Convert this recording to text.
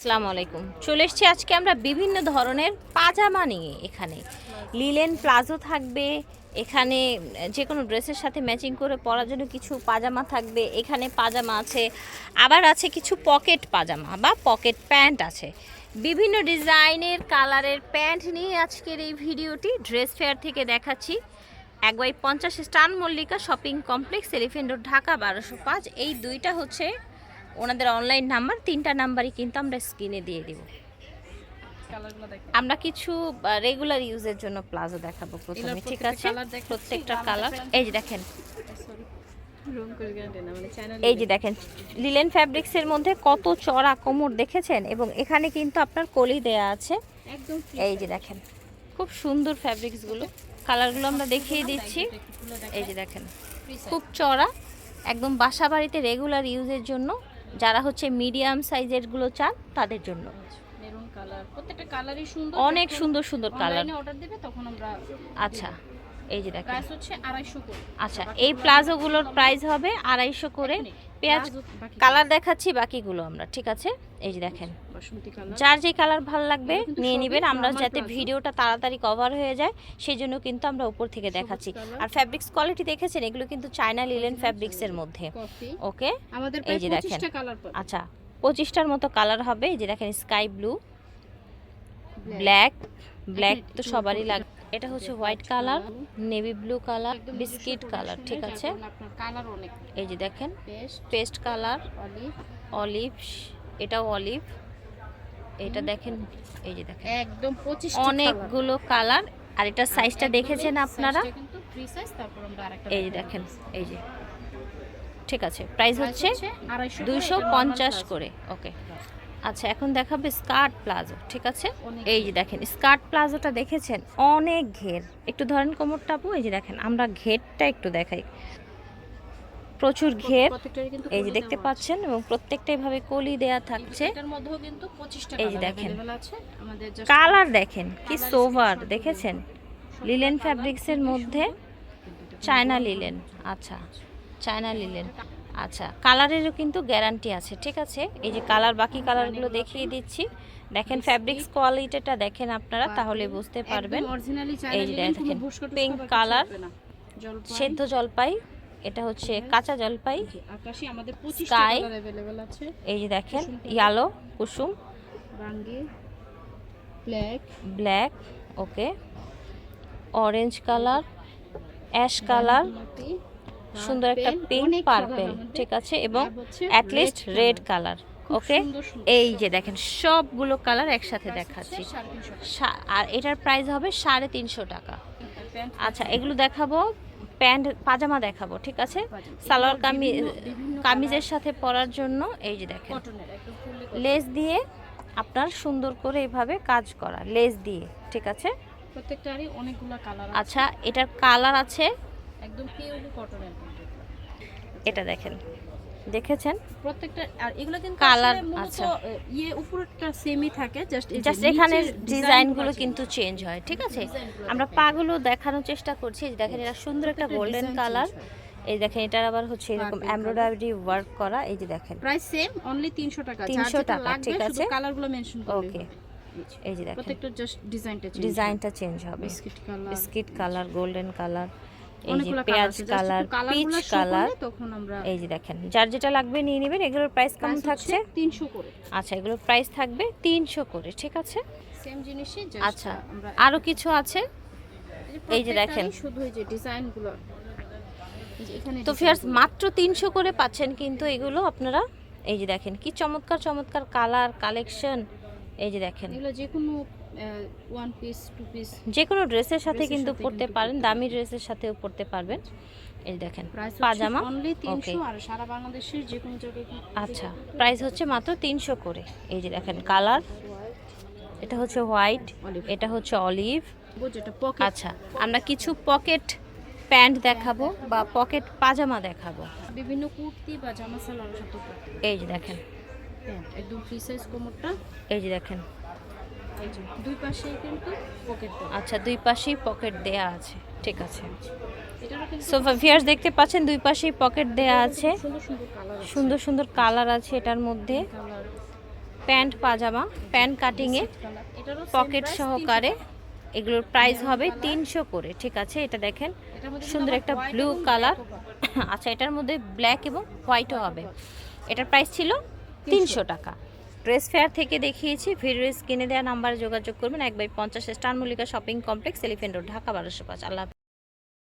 আসসালামু আলাইকুম। চলে এসছি আজকে আমরা বিভিন্ন ধরনের পাজামা নিয়ে এখানে। লিলেন প্লাজো থাকবে, এখানে যে কোনো ড্রেসের সাথে ম্যাচিং করে পরার জন্য কিছু পাজামা থাকবে, এখানে পাজামা আছে। আবার আছে কিছু পকেট পাজামা বা পকেট প্যান্ট আছে। বিভিন্ন ডিজাইনের, কালারের প্যান্ট নিয়ে আজকের এই ভিডিওটি ড্রেস ফেয়ার থেকে দেখাচ্ছি। এক বাই পঞ্চাশ star Mallika shopping complex, elephant Dhaka, বারোশো পাঁচ। এই দুইটা হচ্ছে ওনাদের অনলাইন নাম্বার তিনটা নাম্বারই কিন্তু আমরা স্ক্রিনে দিয়ে দেবো। আমরা কিছু রেগুলার ইউজের জন্য প্লাজো দেখাবো প্রথমে ঠিক আছে? প্রত্যেকটা কালার এই যে দেখেন। এই যে দেখেন লিলেন ফ্যাব্রিক্সের মধ্যে কত চড়া কোমর দেখেছেন? এবং এখানে কিন্তু আপনার কলি দেয়া আছে। এই যে দেখেন খুব সুন্দর ফ্যাব্রিক্সগুলো কালারগুলো আমরা দেখিয়ে দিচ্ছি। এই যে দেখেন খুব চড়া একদম বাসা বাড়িতে রেগুলার ইউজের জন্য যারা হচ্ছে মিডিয়াম সাইজেরগুলো চান তাদের জন্য। মেরুন কালার প্রত্যেকটা কালারই সুন্দর অনেক সুন্দর সুন্দর কালার। অর্ডার দেবে তখন আমরা আচ্ছা। এই যে দেখেন। আচ্ছা এই প্লাজোগুলোর প্রাইস হবে আড়াইশো করে। পেঁয়াজ কালার দেখাচ্ছি বাকিগুলো আমরা ঠিক আছে? এই যে দেখেন। কালার। যার যে কালার ভালো লাগবে নিয়ে নেবেন আমরা যাতে ভিডিওটা তাড়াতাড়ি কভার হয়ে যায় সেই জন্য কিন্তু আমরা উপর থেকে দেখাচ্ছি। আর ফ্যাব্রিক্স কোয়ালিটি দেখেছেন এগুলো কিন্তু চায়না লিলেন ফ্যাব্রিক্সের মধ্যে। ওকে? আমাদের এই যে দেখেন। 25টা কালার পাবে আচ্ছা পঁচিশটার মতো কালার হবে এই যে দেখেন স্কাই ব্লু ব্ল্যাক ব্ল্যাক তো সবারই উপরে লাগে এটা হচ্ছে white colour navy blue colour biscuit colour ঠিক আছে? এই যে দেখেন পেস্ট কালার অলিভ এটাও অলিভ। এটা দেখেন এই যে দেখেন। একদম 25 অনেকগুলো কালার আর এটা সাইজটা দেখেছেন আপনারা? এই যে দেখেন এই যে। ঠিক আছে প্রাইস হচ্ছে দুইশো পঞ্চাশ করে ওকে আচ্ছা এখন দেখাবে স্কার্ট প্লাজো ঠিক আছে? এই যে দেখেন স্কার্ট প্লাজোটা দেখেছেন? অনেক ঘের। একটু ধরেন কোমরটা আপু এই যে দেখেন আমরা ঘেরটা একটু দেখাই। প্রচুর ঘের। এই যে দেখতে পাচ্ছেন এবং প্রত্যেকটা এভাবে কলি দেয়া থাকছে। এই যে দেখেন। কালার দেখেন কি সোভার দেখেছেন? লিলেন ফ্যাব্রিক্সের মধ্যে চায়না লিলেন আচ্ছা, আচ্ছা। China linen. আচ্ছা কালারেরও কিন্তু গ্যারান্টি আছে ঠিক আছে এই যে কালার বাকি কালারগুলো দেখিয়ে দিচ্ছি দেখেন ফ্যাব্রিক্স কোয়ালিটিটা দেখেন আপনারা তাহলে বুঝতে পারবেন একদম অরিজিনালি এই যে দেখেন, pink colour, জলপাই সেদ্ধ জলপাই এটা হচ্ছে কাঁচা জলপাই আকাশী আমাদের 25টা Sky, কালার अवेलेबल আছে এই যে দেখেন কুসুম colour। ইয়ালো কুসুম রাঙ্গি black black okay orange colour ash colour সুন্দর একটা পিঙ্ক পার্পেল ঠিক আছে? এবং অ্যাটলিস্ট রেড কালার ওকে এই যে দেখেন সবগুলো কালার একসাথে দেখাচ্ছি। আর এটার প্রাইস হবে সাড়ে তিনশো টাকা। আচ্ছা এগুলো দেখাবো। প্যান্ট পাজামা দেখাবো ঠিক আছে? সালোয়ার কামিজ কামিজের সাথে পরার জন্য এই যে দেখেন। লেস দিয়ে আপনার সুন্দর করে এইভাবে কাজ করা লেস দিয়ে ঠিক আছে? প্রত্যেকটারই অনেকগুলো কালার আচ্ছা এটার কালার আছে একদম পিওরলি কটনের এটা দেখেন। দেখেছেন? প্রত্যেকটা আর এগুলো কিন্তু মূলত, আচ্ছা। ইয়ে উপরটা সেমই থাকে জাস্ট জাস্ট এখানে ডিজাইনগুলো কিন্তু চেঞ্জ হয় ঠিক আছে? আমরা পাগুলো দেখানোর চেষ্টা করছি দেখেন এটা সুন্দর একটা গোল্ডেন কালার এই দেখেন এটার আবার হচ্ছে এরকম এমব্রয়ডারি ওয়ার্ক করা এই যে দেখেন। প্রাইস সেম অনলি 300 টাকা। 300 টাকা, ঠিক আছে। কালারগুলো মেনশন করলে ওকে এই যে দেখেন। প্রত্যেকটা জাস্ট ডিজাইনটা চেঞ্জ ডিজাইনটা চেঞ্জ হবে। Biscuit colour biscuit colour golden colour এই যে পেঁয়াজ কালার পিচ কালার এই যে দেখেন যার যেটা লাগবে নিয়ে নেবেন। এগুলোর প্রাইস কেমন থাকছে? 300 করে। আচ্ছা এগুলোর প্রাইস থাকবে তিনশো করে ঠিক আছে? সেম জিনিসই আচ্ছা আরও কিছু আছে? এই যে দেখেন। শুধু এই যে ডিজাইনগুলো। তো ফিয়ার্স মাত্র তিনশো করে পাচ্ছেন কিন্তু এগুলো আপনারা। এই যে দেখেন কি চমৎকার চমৎকার কালার কালেকশন এই যে দেখেন। এগুলো যে কোনো ওয়ান পিস টু পিস যে কোনো ড্রেসের সাথে কিন্তু পরতে পারেন দামি ড্রেসের সাথেও পরতে পারবেন। এই দেখেন পাজামা। অনলি ওকে 300 আর সারা বাংলাদেশের যে কোনো জায়গায় আচ্ছা প্রাইস হচ্ছে মাত্র তিনশো করে। এই যে দেখেন কালার এটা হচ্ছে হোয়াইট এটা হচ্ছে অলিভ আচ্ছা আমরা কিছু পকেট প্যান্ট দেখাবো বা পকেট পাজামা দেখাবো। বিভিন্ন কুর্তি বা জামা সালোয়ারের সাথে এই যে দেখেন। একদম ফ্রি সাইজ কোমরটা। এই যে দেখেন এই যে দুই পাশে কিন্তু পকেট আচ্ছা দুই পাশেই পকেট দেয়া আছে। ঠিক আছে। সো ভিয়ার্স দেখতে পাচ্ছেন দুই পাশেই পকেট দেয়া আছে। সুন্দর সুন্দর কালার আছে। এটার মধ্যে। প্যান্ট পাজামা প্যান্ট কাটিংয়ে পকেট সহকারে এগুলোর প্রাইস হবে তিনশো করে। ঠিক আছে এটা দেখেন। সুন্দর একটা ব্লু কালার। আচ্ছা এটার মধ্যে ব্ল্যাক এবং হোয়াইটও হবে। এটার প্রাইস ছিল তিনশো টাকা। ড্রেস ফেয়ার থেকে দেখিয়েছি। ভিডিও কিনে দেওয়া নাম্বারে যোগাযোগ করবেন। এক বাই পঞ্চাশ star Mallika shopping complex elephant road, Dhaka বারোশো পাঁচ। আল্লাহ।